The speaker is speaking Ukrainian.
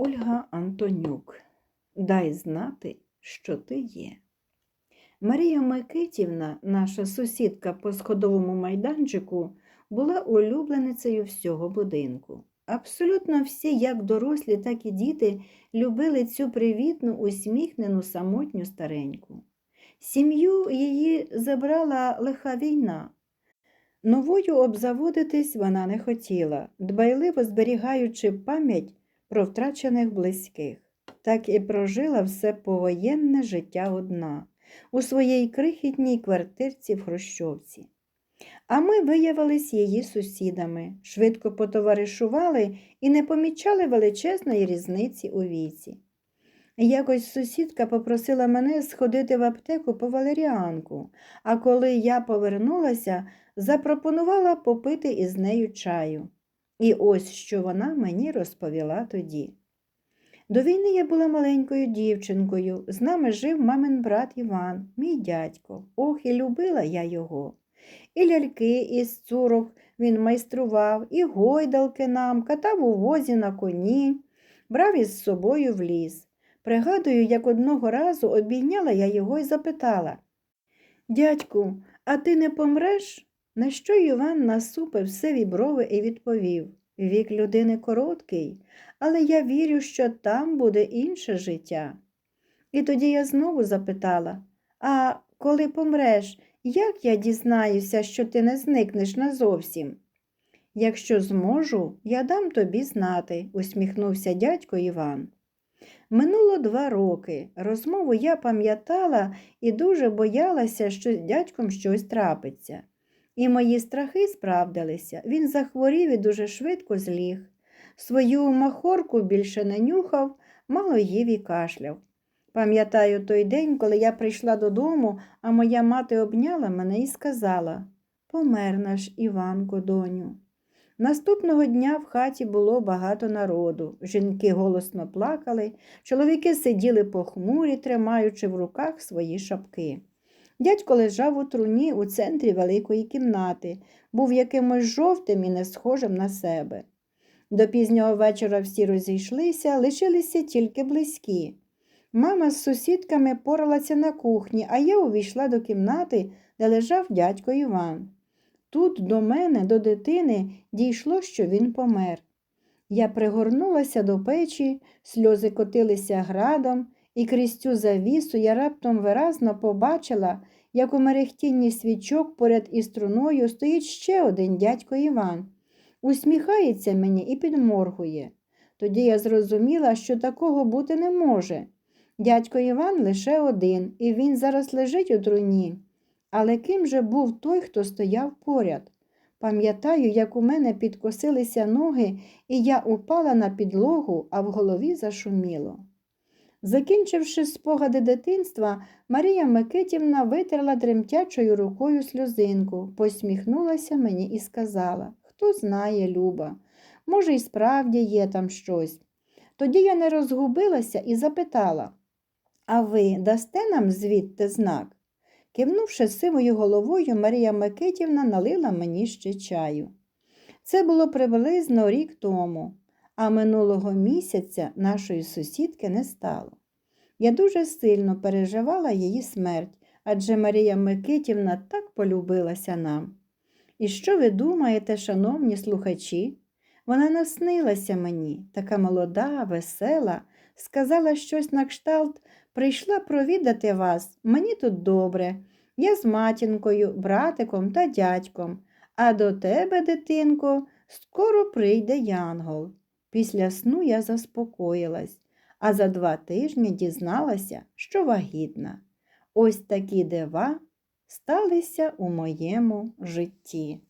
Ольга Антонюк. Дай знати, що ти є. Марія Микитівна, наша сусідка по сходовому майданчику, була улюбленицею всього будинку. Абсолютно всі, як дорослі, так і діти, любили цю привітну, усміхнену самотню стареньку. Сім'ю її забрала лиха війна. Новою обзаводитись вона не хотіла, дбайливо зберігаючи пам'ять про втрачених близьких. Так і прожила все повоєнне життя одна у своїй крихітній квартирці в Хрущовці. А ми виявились її сусідами, швидко потоваришували і не помічали величезної різниці у віці. Якось сусідка попросила мене сходити в аптеку по валеріанку, а коли я повернулася, запропонувала попити із нею чаю. І ось що вона мені розповіла тоді. До війни я була маленькою дівчинкою, з нами жив мамин брат Іван, мій дядько. Ох, і любила я його. І ляльки із цурок він майстрував, і гойдалки нам, катав у возі на коні, брав із собою в ліс. Пригадую, як одного разу обійняла я його і запитала Дядьку, а ти не помреш? На що Іван насупив сиві брови і відповів Вік людини короткий, але я вірю, що там буде інше життя. І тоді я знову запитала А коли помреш, як я дізнаюся, що ти не зникнеш назовсім? Якщо зможу, я дам тобі знати, усміхнувся дядько Іван. Минуло два роки. Розмову я пам'ятала і дуже боялася, що з дядьком щось трапиться. І мої страхи справдилися. Він захворів і дуже швидко зліг. Свою махорку більше не нюхав, мало їв і кашляв. Пам'ятаю той день, коли я прийшла додому, а моя мати обняла мене і сказала Помер наш Іванко, доню. Наступного дня в хаті було багато народу. Жінки голосно плакали, чоловіки сиділи похмурі, тримаючи в руках свої шапки. Дядько лежав у труні у центрі великої кімнати, був якимось жовтим і не схожим на себе. До пізнього вечора всі розійшлися, лишилися тільки близькі. Мама з сусідками поралася на кухні, а я увійшла до кімнати, де лежав дядько Іван. Тут до мене, до дитини, дійшло, що він помер. Я пригорнулася до печі, сльози котилися градом, і крізь цю завісу я раптом виразно побачила, як у мерехтінні свічок поряд із труною стоїть ще один дядько Іван. Усміхається мені і підморгує. Тоді я зрозуміла, що такого бути не може. Дядько Іван лише один, і він зараз лежить у труні. Але ким же був той, хто стояв поряд? Пам'ятаю, як у мене підкосилися ноги, і я упала на підлогу, а в голові зашуміло. Закінчивши спогади дитинства, Марія Микитівна витерла тремтячою рукою сльозинку, посміхнулася мені і сказала Хто знає, Люба, може, і справді є там щось. Тоді я не розгубилася і запитала А ви дасте нам звідти знак? Кивнувши сивою головою, Марія Микитівна налила мені ще чаю. Це було приблизно рік тому, а минулого місяця нашої сусідки не стало. Я дуже сильно переживала її смерть, адже Марія Микитівна так полюбилася нам. І що ви думаєте, шановні слухачі? Вона наснилася мені, така молода, весела, сказала щось на кшталт, прийшла провідати вас, мені тут добре. Я з матінкою, братиком та дядьком, а до тебе, дитинко, скоро прийде Янгол. Після сну я заспокоїлась, а за два тижні дізналася, що вагітна. Ось такі дива сталися у моєму житті.